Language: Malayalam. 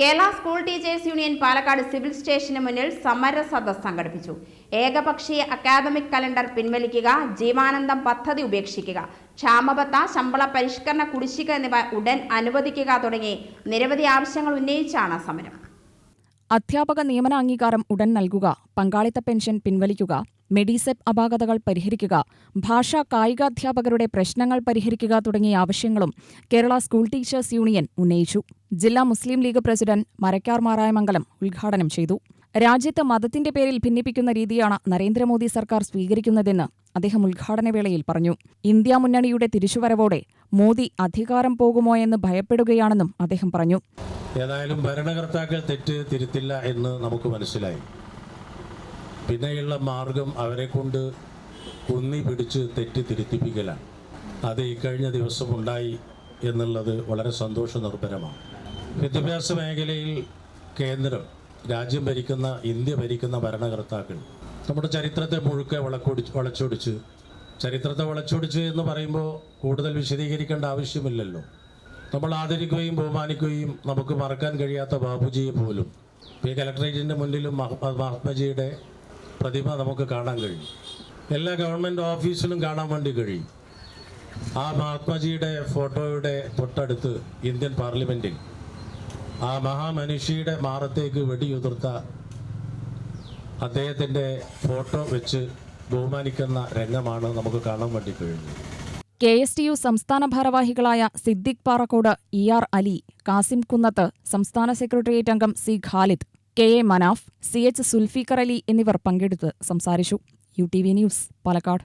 Kerala school teachers union Palakkad civil സ്റ്റേഷന് മുന്നിൽ സമര സദസ് സംഘടിപ്പിച്ചു. ഏകപക്ഷീയ അക്കാദമിക് കലണ്ടർ പിൻവലിക്കുക ജീവാനന്ദം പദ്ധതി ഉപേക്ഷിക്കുക ക്ഷാമബത്ത ശമ്പള പരിഷ്കരണ കുടിശ്ശിക എന്നിവ ഉടൻ അനുവദിക്കുക തുടങ്ങി നിരവധി ആവശ്യങ്ങൾ ഉന്നയിച്ചാണ് സമരം. അധ്യാപക നിയമന അംഗീകാരം ഉടൻ നൽകുക പങ്കാളിത്ത പെൻഷൻ പിൻവലിക്കുക മെഡിസെപ് അപാകതകൾ പരിഹരിക്കുക ഭാഷാ കായികാധ്യാപകരുടെ പ്രശ്നങ്ങൾ പരിഹരിക്കുക തുടങ്ങിയ ആവശ്യങ്ങളും കേരള സ്കൂൾ ടീച്ചേഴ്സ് യൂണിയൻ ഉന്നയിച്ചു. ജില്ലാ മുസ്ലിം ലീഗ് പ്രസിഡന്റ് മരക്കാർ മാറായമംഗലം ഉദ്ഘാടനം ചെയ്തു. രാജ്യത്ത് മതത്തിന്റെ പേരിൽ ഭിന്നിപ്പിക്കുന്ന രീതിയാണ് നരേന്ദ്രമോദി സർക്കാർ സ്വീകരിക്കുന്നതെന്ന് അദ്ദേഹം ഉദ്ഘാടനവേളയിൽ പറഞ്ഞു. ഇന്ത്യ മുന്നണിയുടെ തിരിച്ചുവരവോടെ മോദി അധികാരം പോകുമോ എന്ന് ഭയപ്പെടുകയാണെന്നും അദ്ദേഹം പറഞ്ഞു. ഏതായാലും ഭരണകർത്താക്കൾ തെറ്റ് തിരുത്തില്ല എന്ന് നമുക്ക് മനസ്സിലായി. പിന്നെയുള്ള മാർഗം അവരെ കൊണ്ട് കുന്നി പിടിച്ച് തെറ്റ് തിരുത്തിപ്പിക്കലാണ്. അത് കഴിഞ്ഞ ദിവസം ഉണ്ടായി എന്നുള്ളത് വളരെ സന്തോഷ നിർഭരമാണ് വിദ്യാഭ്യാസ മേഖലയിൽ കേന്ദ്രം രാജ്യം ഭരിക്കുന്ന ഇന്ത്യ ഭരിക്കുന്ന ഭരണകർത്താക്കൾ നമ്മുടെ ചരിത്രത്തെ മുഴുക്കെ വളക്കൊടിച്ച് വളച്ചൊടിച്ച് ചരിത്രത്തെ വളച്ചൊടിച്ച് എന്ന് പറയുമ്പോൾ കൂടുതൽ വിശദീകരിക്കേണ്ട ആവശ്യമില്ലല്ലോ. നമ്മൾ ആദരിക്കുകയും ബഹുമാനിക്കുകയും നമുക്ക് മറക്കാൻ കഴിയാത്ത ബാബുജിയെ പോലും പി കലക്ട്രേറ്റിന്റെ മുന്നിലും മഹ- മഹാത്മജിയുടെ പ്രതിമ നമുക്ക് കാണാൻ കഴിയും. എല്ലാ ഗവൺമെന്റ് ഓഫീസിലും കാണാൻ വേണ്ടി കഴിയും. ആ മഹാത്മജിയുടെ ഫോട്ടോയുടെ തൊട്ടടുത്ത് ഇന്ത്യൻ പാർലമെന്റിൽ ആ മഹാമനുഷ്യയുടെ മാറത്തേക്ക് വെടിയുതിർത്ത അദ്ദേഹത്തിന്റെ ഫോട്ടോ വെച്ച് ബഹുമാനിക്കുന്ന രംഗമാണ് നമുക്ക് കാണാൻ വേണ്ടി കഴിഞ്ഞത്. കെ എസ് ടി യു സംസ്ഥാന ഭാരവാഹികളായ സിദ്ദിഖ് പാറക്കോട് ഇ ആർ അലി കാസിം കുന്നത്ത് സംസ്ഥാന സെക്രട്ടേറിയറ്റ് അംഗം C Khalid K A Manaf C H Sulfiqar Ali എന്നിവർ പങ്കെടുത്ത് സംസാരിച്ചു. U T V news Palakkad.